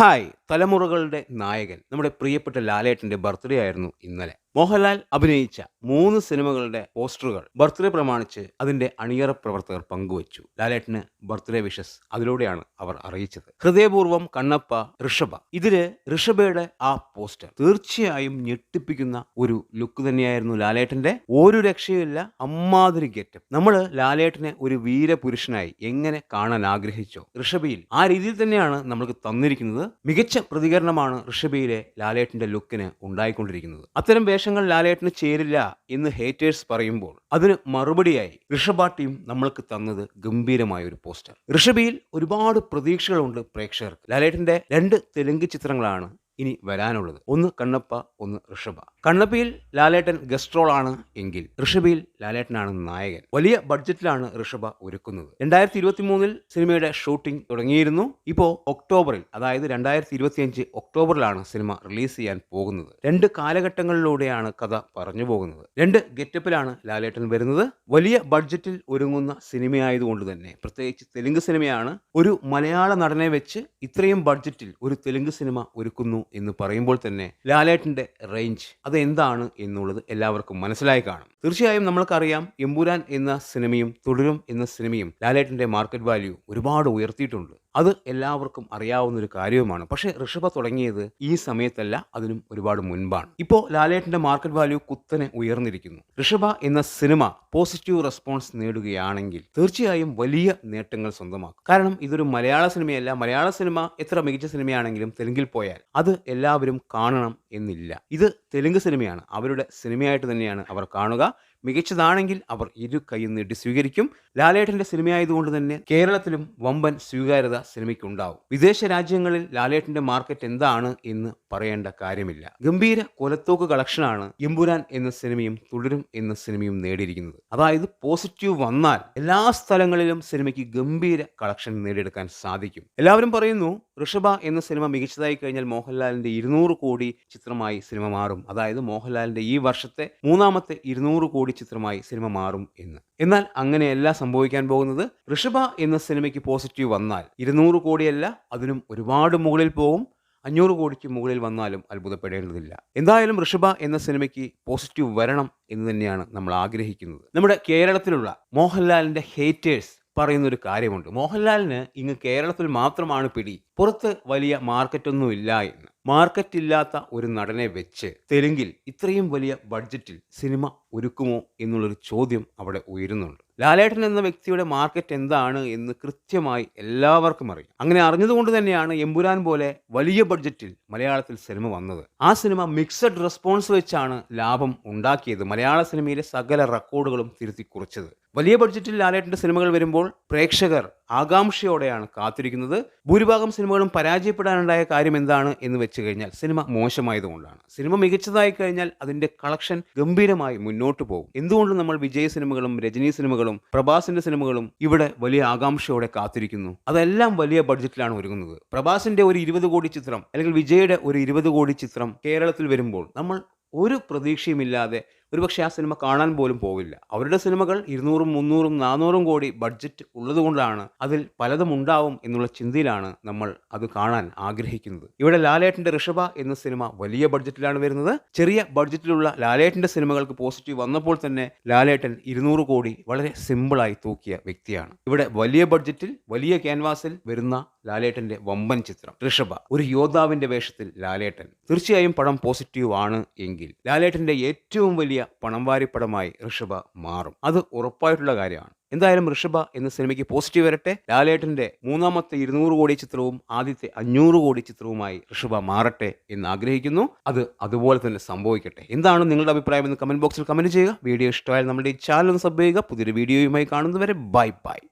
Hi, തലമുറകളുടെ നായകൻ നമ്മുടെ പ്രിയപ്പെട്ട ലാലേട്ടന്റെ ബർത്ത്ഡേ ആയിരുന്നു ഇന്നലെ. മോഹൻലാൽ അഭിനയിച്ച മൂന്ന് സിനിമകളുടെ പോസ്റ്ററുകൾ ബർത്ത്ഡേ പ്രമാണിച്ച് അതിന്റെ അണിയറ പ്രവർത്തകർ പങ്കുവച്ചു. ലാലേട്ടന് ബർത്ത്ഡേ വിഷസ് അതിലൂടെയാണ് അവർ അറിയിച്ചത്. ഹൃദയപൂർവം കണ്ണപ്പ ഋഷഭ. ഇതിൽ ഋഷഭയുടെ ആ പോസ്റ്റർ തീർച്ചയായും ഞെട്ടിപ്പിക്കുന്ന ഒരു ലുക്ക് തന്നെയായിരുന്നു ലാലേട്ടന്റെ ഒരു രക്ഷയുമില്ല അമ്മാതിരി ഗെറ്റപ്പ് നമ്മൾ ലാലേട്ടനെ ഒരു വീരപുരുഷനായി എങ്ങനെ കാണാൻ ആഗ്രഹിച്ചോ ഋഷഭയിൽ ആ രീതിയിൽ തന്നെയാണ് നമ്മൾക്ക് തന്നിരിക്കുന്നത്. മികച്ച പ്രതികരണമാണ് ഋഷഭിയിലെ ലാലേട്ടന്റെ ലുക്കിന് ഉണ്ടായിക്കൊണ്ടിരിക്കുന്നത്. അത്തരം വേഷങ്ങൾ ലാലേട്ടന് ചേരില്ല എന്ന് ഹേറ്റേഴ്സ് പറയുമ്പോൾ അതിന് മറുപടിയായി ഋഷഭ ടീം നമ്മൾക്ക് തന്നത് ഗംഭീരമായ ഒരു പോസ്റ്റർ ഋഷഭിയിൽ ഒരുപാട് പ്രതീക്ഷകളുണ്ട് പ്രേക്ഷകർക്ക്. ലാലേട്ടന്റെ രണ്ട് തെലുങ്ക് ചിത്രങ്ങളാണ് ഇനി വരാനുള്ളത്. ഒന്ന് കണ്ണപ്പ ഒന്ന് ഋഷഭ. കണ്ണപ്പയിൽ ലാലേട്ടൻ ഗസ്റ്റ് റോൾ ആണ് എങ്കിൽ ഋഷഭയിൽ ലാലേട്ടനാണ് നായകൻ. വലിയ ബഡ്ജറ്റിലാണ് ഋഷഭ ഒരുക്കുന്നത്. രണ്ടായിരത്തി ഇരുപത്തി മൂന്നിൽ സിനിമയുടെ ഷൂട്ടിംഗ് തുടങ്ങിയിരുന്നു. ഇപ്പോ ഒക്ടോബറിൽ അതായത് രണ്ടായിരത്തി ഇരുപത്തിയഞ്ച് ഒക്ടോബറിലാണ് സിനിമ റിലീസ് ചെയ്യാൻ പോകുന്നത്. രണ്ട് കാലഘട്ടങ്ങളിലൂടെയാണ് കഥ പറഞ്ഞു പോകുന്നത്. രണ്ട് ഗെറ്റപ്പിലാണ് ലാലേട്ടൻ വരുന്നത്. വലിയ ബഡ്ജറ്റിൽ ഒരുങ്ങുന്ന സിനിമയായതുകൊണ്ട് തന്നെ പ്രത്യേകിച്ച് തെലുങ്ക് സിനിമയാണ് ഒരു മലയാള നടനെ വെച്ച് ഇത്രയും ബഡ്ജറ്റിൽ ഒരു തെലുങ്ക് സിനിമ ഒരുക്കുന്നു എന്ന് പറയുമ്പോൾ തന്നെ ലാലേട്ടന്റെ റേഞ്ച് അത് എന്താണ് എന്നുള്ളത് എല്ലാവർക്കും മനസ്സിലായി കാണും. തീർച്ചയായും നമ്മൾക്കറിയാം എമ്പുരാൻ എന്ന സിനിമയും തുടരും എന്ന സിനിമയും ലാലേട്ടന്റെ മാർക്കറ്റ് വാല്യൂ ഒരുപാട് ഉയർത്തിയിട്ടുണ്ട്. അത് എല്ലാവർക്കും അറിയാവുന്ന ഒരു കാര്യവുമാണ്. പക്ഷേ ഋഷഭ തുടങ്ങിയത് ഈ സമയത്തല്ല അതിനും ഒരുപാട് മുൻപാണ്. ഇപ്പോൾ ലാലേട്ടന്റെ മാർക്കറ്റ് വാല്യൂ കുത്തനെ ഉയർന്നിരിക്കുന്നു. ഋഷഭ എന്ന സിനിമ പോസിറ്റീവ് റെസ്പോൺസ് നേടുകയാണെങ്കിൽ തീർച്ചയായും വലിയ നേട്ടങ്ങൾ സ്വന്തമാക്കും. കാരണം ഇതൊരു മലയാള സിനിമയല്ല. മലയാള സിനിമ എത്ര മികച്ച സിനിമയാണെങ്കിലും തെലുങ്കിൽ പോയാൽ അത് എല്ലാവരും കാണണം എന്നില്ല. ഇത് തെലുങ്ക് സിനിമയാണ്. അവരുടെ സിനിമയായിട്ട് തന്നെയാണ് അവർ കാണുക. മികച്ചതാണെങ്കിൽ അവർ ഇരു കൈയും നീട്ടി സ്വീകരിക്കും. ലാലേട്ടന്റെ സിനിമയായതുകൊണ്ട് തന്നെ കേരളത്തിലും വമ്പൻ സ്വീകാര്യത സിനിമയ്ക്കുണ്ടാവും. വിദേശ രാജ്യങ്ങളിൽ ലാലേട്ടന്റെ മാർക്കറ്റ് എന്താണ് എന്ന് പറയേണ്ട കാര്യമില്ല. ഗംഭീര കൊലത്തോക്ക് കളക്ഷനാണ് എമ്പുരാൻ എന്ന സിനിമയും തുടരും എന്ന സിനിമയും നേടിയിരിക്കുന്നത്. അതായത് പോസിറ്റീവ് വന്നാൽ എല്ലാ സ്ഥലങ്ങളിലും സിനിമയ്ക്ക് ഗംഭീര കളക്ഷൻ നേടിയെടുക്കാൻ സാധിക്കും. എല്ലാവരും പറയുന്നു ഋഷഭ എന്ന സിനിമ മികച്ചതായി കഴിഞ്ഞാൽ മോഹൻലാലിന്റെ ഇരുന്നൂറ് കോടി ചിത്രമായി സിനിമ മാറും. അതായത് മോഹൻലാലിന്റെ ഈ വർഷത്തെ മൂന്നാമത്തെ ഇരുന്നൂറ് കോടി ചിത്രമായി സിനിമ മാറും എന്ന്. എന്നാൽ അങ്ങനെയല്ല സംഭവിക്കാൻ പോകുന്നത്. ഋഷഭ എന്ന സിനിമയ്ക്ക് പോസിറ്റീവ് വന്നാൽ ഇരുന്നൂറ് കോടിയല്ല അതിനും ഒരുപാട് മുകളിൽ പോകും. അഞ്ഞൂറ് കോടിക്ക് മുകളിൽ വന്നാലും അത്ഭുതപ്പെടേണ്ടതില്ല. എന്തായാലും ഋഷഭ എന്ന സിനിമയ്ക്ക് പോസിറ്റീവ് വരണം എന്ന് തന്നെയാണ് നമ്മൾ ആഗ്രഹിക്കുന്നത്. നമ്മുടെ കേരളത്തിലുള്ള മോഹൻലാലിന്റെ ഹേറ്റേഴ്സ് പറയുന്ന ഒരു കാര്യമുണ്ട്. മോഹൻലാലിന് ഇങ്ങ് കേരളത്തിൽ മാത്രമാണ് പിടി. പുറത്ത് വലിയ മാർക്കറ്റൊന്നുമില്ല എന്ന്. മാർക്കറ്റ് ഇല്ലാത്ത ഒരു നടനെ വെച്ച് തെലുങ്കിൽ ഇത്രയും വലിയ ബഡ്ജറ്റിൽ സിനിമ ഒരുക്കുമോ എന്നുള്ളൊരു ചോദ്യം അവിടെ ഉയരുന്നുണ്ട്. ലാലേട്ടൻ എന്ന വ്യക്തിയുടെ മാർക്കറ്റ് എന്താണ് എന്ന് കൃത്യമായി എല്ലാവർക്കും അറിയാം. അങ്ങനെ അറിഞ്ഞതുകൊണ്ട് തന്നെയാണ് എമ്പുരാൻ പോലെ വലിയ ബഡ്ജറ്റിൽ മലയാളത്തിൽ സിനിമ വന്നത്. ആ സിനിമ മിക്സഡ് റെസ്പോൺസ് വെച്ചാണ് ലാഭം ഉണ്ടാക്കിയത്. മലയാള സിനിമയിലെ സകല റെക്കോർഡുകളും തിരുത്തി കുറിച്ചത്. വലിയ ബഡ്ജറ്റിൽ ലാലേട്ടന്റെ സിനിമകൾ വരുമ്പോൾ പ്രേക്ഷകർ ആകാംക്ഷയോടെയാണ് കാത്തിരിക്കുന്നത്. ഭൂരിഭാഗം സിനിമകളും പരാജയപ്പെടാനുണ്ടായ കാര്യം എന്താണ് എന്ന് വെച്ച് കഴിഞ്ഞാൽ സിനിമ മോശമായതുകൊണ്ടാണ്. സിനിമ മികച്ചതായി കഴിഞ്ഞാൽ അതിന്റെ കളക്ഷൻ ഗംഭീരമായി മുന്നോട്ട് പോകും. എന്തുകൊണ്ട് നമ്മൾ വിജയ് സിനിമകളും രജനി സിനിമകളും പ്രഭാസിന്റെ സിനിമകളും ഇവിടെ വലിയ ആകാംക്ഷയോടെ കാത്തിരിക്കുന്നു. അതെല്ലാം വലിയ ബഡ്ജറ്റിലാണ് ഒരുങ്ങുന്നത്. പ്രഭാസിന്റെ ഒരു ഇരുപത് കോടി ചിത്രം അല്ലെങ്കിൽ വിജയുടെ ഒരു ഇരുപത് കോടി ചിത്രം കേരളത്തിൽ വരുമ്പോൾ നമ്മൾ ഒരു പ്രതീക്ഷയുമില്ലാതെ ഒരുപക്ഷെ ആ സിനിമ കാണാൻ പോലും പോവില്ല. അവരുടെ സിനിമകൾ ഇരുന്നൂറും മുന്നൂറും നാനൂറും കോടി ബഡ്ജറ്റ് ഉള്ളതുകൊണ്ടാണ് അതിൽ പലതും ഉണ്ടാവും എന്നുള്ള ചിന്തയിലാണ് നമ്മൾ അത് കാണാൻ ആഗ്രഹിക്കുന്നത്. ഇവിടെ ലാലേട്ടന്റെ ഋഷഭ എന്ന സിനിമ വലിയ ബഡ്ജറ്റിലാണ് വരുന്നത്. ചെറിയ ബഡ്ജറ്റിലുള്ള ലാലേട്ടന്റെ സിനിമകൾക്ക് പോസിറ്റീവ് വന്നപ്പോൾ തന്നെ ലാലേട്ടൻ ഇരുന്നൂറ് കോടി വളരെ സിമ്പിളായി തൂക്കിയ വ്യക്തിയാണ്. ഇവിടെ വലിയ ബഡ്ജറ്റിൽ വലിയ ക്യാൻവാസിൽ വരുന്ന ലാലേട്ടന്റെ വമ്പൻ ചിത്രം. ഋഷഭ ഒരു യോദ്ധാവിന്റെ വേഷത്തിൽ ലാലേട്ടൻ. തീർച്ചയായും പടം പോസിറ്റീവ് ആണ് എങ്കിൽ ലാലേട്ടന്റെ ഏറ്റവും വലിയ പണം വാരിപ്പടമായി ഋഷഭ മാറും. അത് ഉറപ്പായിട്ടുള്ള കാര്യമാണ്. എന്തായാലും ഋഷഭ എന്ന സിനിമയ്ക്ക് പോസിറ്റീവ് വരട്ടെ. ലാലേട്ടന്റെ മൂന്നാമത്തെ ഇരുന്നൂറ് കോടി ചിത്രവും ആദ്യത്തെ അഞ്ഞൂറ് കോടി ചിത്രവുമായി ഋഷഭ മാറട്ടെ എന്ന് ആഗ്രഹിക്കുന്നു. അത് അതുപോലെ തന്നെ സംഭവിക്കട്ടെ. എന്താണ് നിങ്ങളുടെ അഭിപ്രായം എന്ന് കമന്റ് ബോക്സിൽ കമന്റ് ചെയ്യുക. വീഡിയോ ഇഷ്ടമായാൽ നമ്മുടെ ഈ ചാനൽ സബ് ചെയ്യുക. പുതിയൊരു വീഡിയോയുമായി കാണുന്നവരെ ബൈ ബൈ.